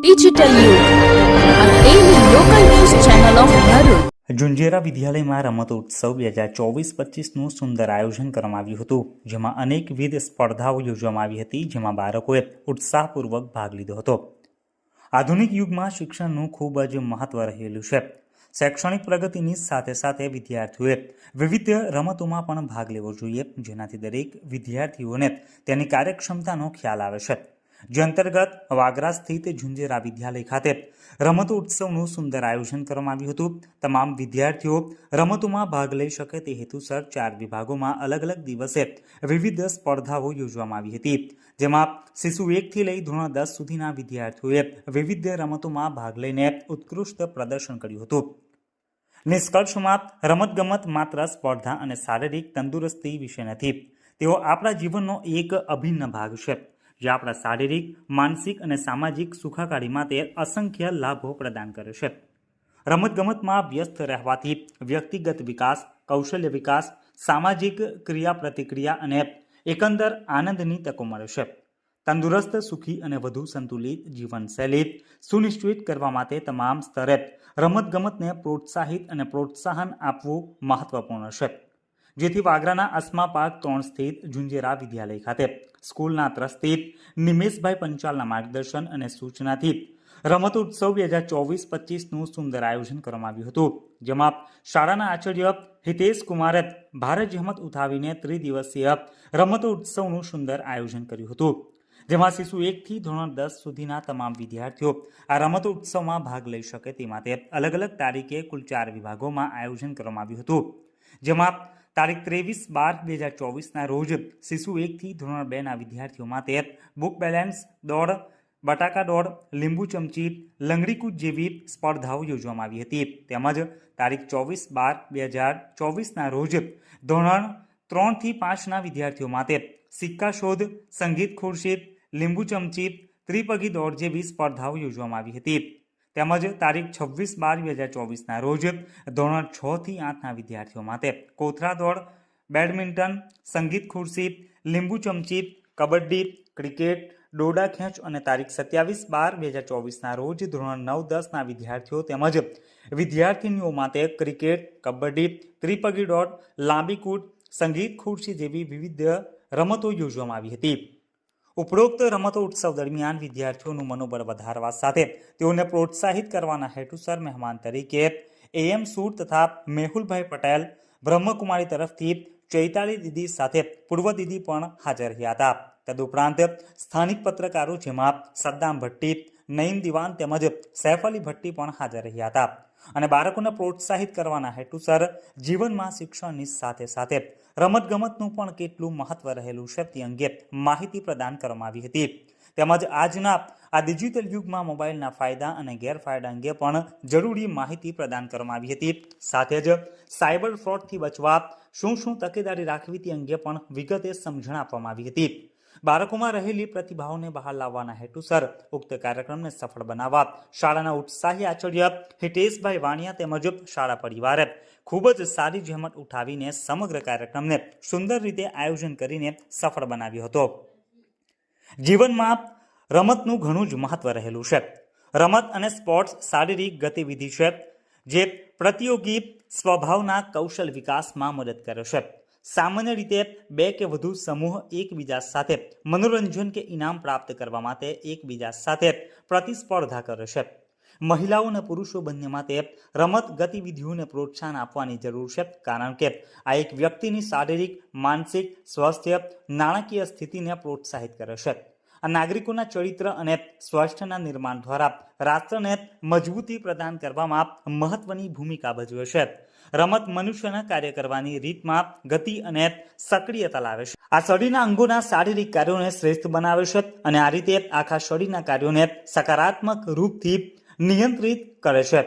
Digital. ઝુંઝેરા વિદ્યાલયમાં રમતોત્સવ બે હજાર ચોવીસ પચીસનું સુંદર આયોજન કરવામાં આવ્યું હતું, જેમાં અનેકવિધ સ્પર્ધાઓ યોજવામાં આવી હતી, જેમાં બાળકોએ ઉત્સાહપૂર્વક ભાગ લીધો હતો. આધુનિક યુગમાં શિક્ષણનું ખૂબ જ મહત્વ રહેલું છે. શૈક્ષણિક પ્રગતિની સાથે સાથે વિદ્યાર્થીઓએ વિવિધ રમતોમાં પણ ભાગ લેવો જોઈએ, જેનાથી દરેક વિદ્યાર્થીઓને તેની કાર્યક્ષમતાનો ખ્યાલ આવે છે. જે અંતર્ગત વાગરા સ્થિત ઝુંઝેરા વિદ્યાલય ખાતે રમતો ઉત્સવનું સુંદર આયોજન કરવામાં આવ્યું હતું. તમામ વિદ્યાર્થીઓ રમતોમાં ભાગ લઈ શકે તે હેતુસર ચાર વિભાગોમાં અલગ અલગ દિવસે વિવિધ સ્પર્ધાઓ યોજવામાં આવી હતી. જેમાં શિશુ એકથી લઈ ધોરણ દસ સુધીના વિદ્યાર્થીઓએ વિવિધ રમતોમાં ભાગ લઈને ઉત્કૃષ્ટ પ્રદર્શન કર્યું હતું. નિષ્કર્ષમાં રમતગમત માત્ર સ્પર્ધા અને શારીરિક તંદુરસ્તી વિશે નથી, તેઓ આપણા જીવનનો એક અભિન્ન ભાગ છે. જે આપણા શારીરિક, માનસિક અને સામાજિક સુખાકારીમાં માટે અસંખ્ય લાભો પ્રદાન કરે છે. રમતગમતમાં વ્યસ્ત રહેવાથી વ્યક્તિગત વિકાસ, કૌશલ્ય વિકાસ, સામાજિક ક્રિયા પ્રતિક્રિયા અને એકંદર આનંદની તકો મળે છે. તંદુરસ્ત, સુખી અને વધુ સંતુલિત જીવનશૈલી સુનિશ્ચિત કરવા માટે તમામ સ્તરે રમતગમતને પ્રોત્સાહિત અને પ્રોત્સાહન આપવું મહત્વપૂર્ણ છે. જેથી વાગરાના અસ્મા પાર્ક ત્રણ સ્થિત ઝુંઝેરા વિદ્યાલય ખાતે સ્કૂલના ત્રસ્તિત નિમેશભાઈ પંચાલના માર્ગદર્શન અને સૂચનાથી રમતોત્સવ બે હજાર ચોવીસ પચીસનું સુંદર આયોજન કરવામાં આવ્યું હતું, જેમાં શાળાના આચાર્ય હિતેશ કુમારે ભારત જહેમત ઉઠાવીને ત્રિદિવસીય રમતોત્સવનું સુંદર આયોજન કર્યું હતું, જેમાં શિશુ એકથી ધોરણ દસ સુધીના તમામ વિદ્યાર્થીઓ આ રમતો ઉત્સવમાં ભાગ લઈ શકે તે માટે અલગ અલગ તારીખે કુલ ચાર વિભાગોમાં આયોજન કરવામાં આવ્યું હતું. જેમાં તારીખ ત્રેવીસ બાર બે હજાર ચોવીસના રોજ શિશુ એકથી ધોરણ બેના વિદ્યાર્થીઓ માટે બુક બેલેન્સ દોડ, બટાકા દોડ, લીંબુ ચમચી લંગડીકૂદ જેવી સ્પર્ધાઓ યોજવામાં આવી હતી. તેમજ તારીખ ચોવીસ બાર બે હજાર ચોવીસના રોજ ધોરણ ત્રણથી પાંચના વિદ્યાર્થીઓ માટે સિક્કા શોધ, સંગીત ખુરશી લીંબુ ચમચી, ત્રિપગી દોડ જેવી સ્પર્ધાઓ યોજવામાં આવી હતી. તેમજ તારીખ છવ્વીસ બાર બે હજાર ચોવીસના રોજ ધોરણ છ થી આઠના વિદ્યાર્થીઓ માટે કોથરા દોડ, બેડમિન્ટન, સંગીત ખુરશી, લીંબુ ચમચી, કબડ્ડી, ક્રિકેટ દોડા ખેંચ અને તારીખ સત્યાવીસ બાર બે હજાર ચોવીસના રોજ ધોરણ નવ દસના વિદ્યાર્થીઓ તેમજ વિદ્યાર્થીનીઓ માટે ક્રિકેટ, કબડ્ડી, ત્રિપગી દોડ, લાંબી કૂદ, સંગીત ખુરશી જેવી વિવિધ રમતો યોજવામાં આવી હતી. ઉપરોક્ત રમતો ઉત્સવ દરમિયાન વિદ્યાર્થીઓનું મનોબળ વધારવા સાથે તેઓને પ્રોત્સાહિત કરવાના હેતુસર મહેમાન તરીકે એએમ સૂર તથા મેહુલભાઈ પટેલ, બ્રહ્મકુમારી તરફથી ચૈતાલી દીદી સાથે પૂર્વ દીદી પણ હાજર રહ્યા હતા. તદુપરાંત સ્થાનિક પત્રકારો જેમાં સદ્દામ ભટ્ટી નઈમ દિવાન તેમજ સૈફ અલી ભટ્ટી પણ હાજર રહ્યા હતા. અને બાળકોને પ્રોત્સાહિત કરવાના હેતુસર જીવનમાં શિક્ષણની સાથે સાથે રમતગમતનું પણ કેટલું મહત્વ રહેલું છે તે અંગે માહિતી પ્રદાન કરવામાં આવી હતી. તેમજ આજના આ ડિજિટલ યુગમાં મોબાઈલના ફાયદા અને ગેરફાયદા અંગે પણ જરૂરી માહિતી પ્રદાન કરવામાં આવી હતી. સાથે જ સાયબર ફ્રોડથી બચવા શું શું તકેદારી રાખવી તે અંગે પણ વિગતે સમજણ આપવામાં આવી હતી. બાળકોમાં રહેલી પ્રતિભાઓને બહાર લાવવાના હેતુસર ઉક્ત કાર્યક્રમને સફળ બનાવવા. શાળાના ઉત્સાહી આચાર્ય હિતેશભાઈ વાણિયા તેમજ શાળા પરિવારે ખૂબ જ સારી જહેમત ઉઠાવીને સમગ્ર કાર્યક્રમને સુંદર રીતે આયોજન કરીને સફળ બનાવ્યો હતો. જીવનમાં રમતનું ઘણું જ મહત્વ રહેલું છે. રમત અને સ્પોર્ટ્સ શારીરિક ગતિવિધિ છે, જે પ્રતિયોગી સ્વભાવના કૌશલ વિકાસમાં મદદ કરે છે. સામાન્ય રીતે બે કે વધુ સમૂહ એકબીજા સાથે મનોરંજન કે ઇનામ પ્રાપ્ત કરવા માટે એકબીજા સાથે પ્રતિસ્પર્ધા કરે છે. મહિલાઓ અને પુરુષો બંને માટે રમત ગતિવિધિઓને પ્રોત્સાહન આપવાની જરૂર છે, કારણ કે આ એક વ્યક્તિની શારીરિક, માનસિક, સ્વાસ્થ્ય, નાણાકીય સ્થિતિને પ્રોત્સાહિત કરે છે. નાગરિકોના ચરિત્ર અને સ્વાસ્થ્યના નિર્માણ દ્વારા રાષ્ટ્રને મજબૂતી પ્રદાન કરવામાં મહત્વની ભૂમિકા ભજવે છે. રમત મનુષ્યના કાર્ય કરવાની રીતમાં ગતિ અને સક્રિયતા લાવે છે. આ શરીરના અંગોના શારીરિક કાર્યોને શ્રેષ્ઠ બનાવે છે અને આ રીતે આખા શરીરના કાર્યોને સકારાત્મક રૂપથી નિયંત્રિત કરે છે.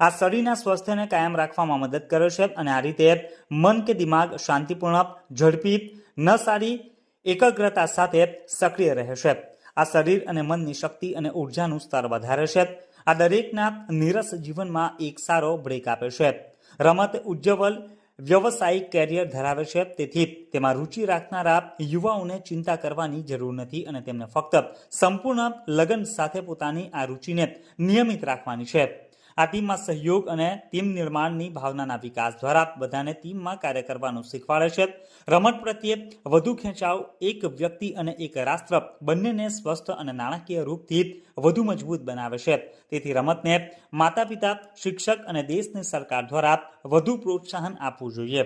આ શરીરના સ્વાસ્થ્યને કાયમ રાખવામાં મદદ કરે છે અને આ રીતે મન કે દિમાગ શાંતિપૂર્ણ, ઝડપી ન સારી એકાગ્રતા સાથે સક્રિય રહે છે. આ શરીર અને મનની શક્તિ અને ઉર્જાનું સ્તર વધારે છે. આ દરેકના નીરસ જીવનમાં એક સારો બ્રેક આપે છે. રમત ઉજ્જવલ વ્યવસાયિક કેરિયર ધરાવે છે. તેથી તેમાં રુચિ રાખનારા યુવાઓને ચિંતા કરવાની જરૂર નથી અને તેમને ફક્ત સંપૂર્ણ લગન સાથે પોતાની આ રુચિને નિયમિત રાખવાની છે. આ ટીમમાં સહયોગ અને ટીમ નિર્માણની ભાવનાના વિકાસ દ્વારા બધાને ટીમમાં કાર્ય કરવાનું શીખવાડે છે. રમત પ્રત્યે વધુ ખેંચાવ, એક વ્યક્તિ અને એક રાષ્ટ્ર બંનેને સ્વસ્થ અને નાણાકીય રૂપથી વધુ મજબૂત બનાવે છે. તેથી રમતને માતા પિતા શિક્ષક અને દેશની સરકાર દ્વારા વધુ પ્રોત્સાહન આપવું જોઈએ.